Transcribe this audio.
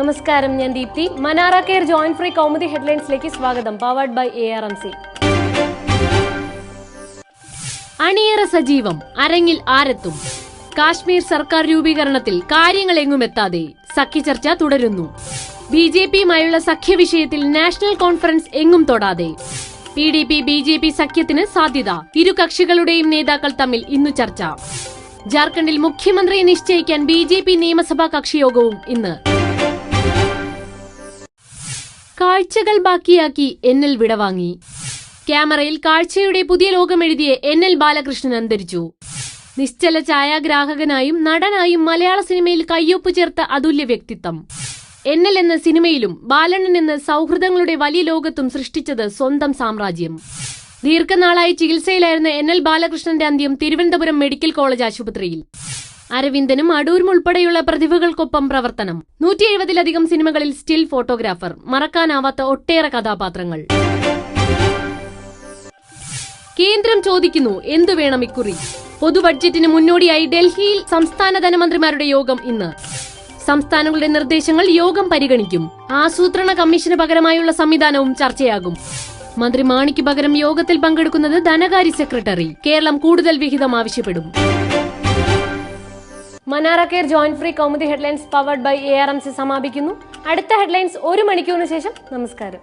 നമസ്കാരം ഞാൻ ദീപ്തി. മനാറ കെയർ ജോയിന്റ് ഫ്രീ കൗമുദി ഹെഡ്ലൈൻസിലേക്ക് സ്വാഗതം. Powered by A R M C അണിയറ സജീവം അരങ്ങിൽ ആരെത്തും. കാശ്മീർ സർക്കാർ രൂപീകരണത്തിൽ കാര്യങ്ങൾ എങ്ങുമെത്താതെ സഖ്യചർച്ച തുടരുന്നു. ബി ജെ പിയുമായുള്ള സഖ്യ വിഷയത്തിൽ നാഷണൽ കോൺഫറൻസ് എങ്ങും തൊടാതെ. P D P B J P സഖ്യത്തിന് സാധ്യത. ഇരു കക്ഷികളുടെയും നേതാക്കൾ തമ്മിൽ ഇന്നു ചർച്ച. ജാർഖണ്ഡിൽ മുഖ്യമന്ത്രിയെ നിശ്ചയിക്കാൻ ബി ജെ പി നിയമസഭാ കക്ഷിയോഗവും ഇന്ന്. കാഴ്ചകൾ ബാക്കിയാക്കി എൻ എൽ വിടവാങ്ങി. ക്യാമറയിൽ കാഴ്ചയുടെ പുതിയ ലോകം എഴുതിയ എൻ എൽ ബാലകൃഷ്ണൻ അന്തരിച്ചു. നിശ്ചല ഛായാഗ്രാഹകനായും നടനായും മലയാള സിനിമയിൽ കയ്യൊപ്പ് ചേർത്ത അതുല്യ വ്യക്തിത്വം. എൻ എൽ എന്ന സിനിമയിലും ബാലണ്ണൻ എന്ന സൗഹൃദങ്ങളുടെ വലിയ ലോകത്തും സൃഷ്ടിച്ചത് സ്വന്തം സാമ്രാജ്യം. ദീർഘനാളായി ചികിത്സയിലായിരുന്ന എൻ എൽ ബാലകൃഷ്ണന്റെ അന്ത്യം തിരുവനന്തപുരം മെഡിക്കൽ കോളേജ് ആശുപത്രിയിൽ. അരവിന്ദനും അടൂരും ഉൾപ്പെടെയുള്ള പ്രതിഭകൾക്കൊപ്പം പ്രവർത്തനം. നൂറ്റി എഴുപതിലധികം സിനിമകളിൽ സ്റ്റിൽ ഫോട്ടോഗ്രാഫർ. മറക്കാനാവാത്ത ഒട്ടേറെ കഥാപാത്രങ്ങൾ. കേന്ദ്രം ചോദിക്കുന്നു എന്തു വേണം ഇക്കുറി? പൊതു ബഡ്ജറ്റിന് മുന്നോടിയായി ഡൽഹിയിൽ സംസ്ഥാന ധനമന്ത്രിമാരുടെ യോഗം ഇന്ന്. സംസ്ഥാനങ്ങളുടെ നിർദ്ദേശങ്ങൾ യോഗം പരിഗണിക്കും. ആസൂത്രണ കമ്മീഷന് പകരമായുള്ള സംവിധാനവും ചർച്ചയാകും. മന്ത്രി മാണിക്ക് പകരം യോഗത്തിൽ പങ്കെടുക്കുന്നത് ധനകാര്യ സെക്രട്ടറി. കേരളം കൂടുതൽ വിഹിതം ആവശ്യപ്പെടും. മനാറ care joint free Kaumudi headlines powered by A R M C സമാപിക്കുന്നു. അടുത്ത ഹെഡ്ലൈൻസ് ഒരു മണിക്കൂറിന് ശേഷം. നമസ്കാരം.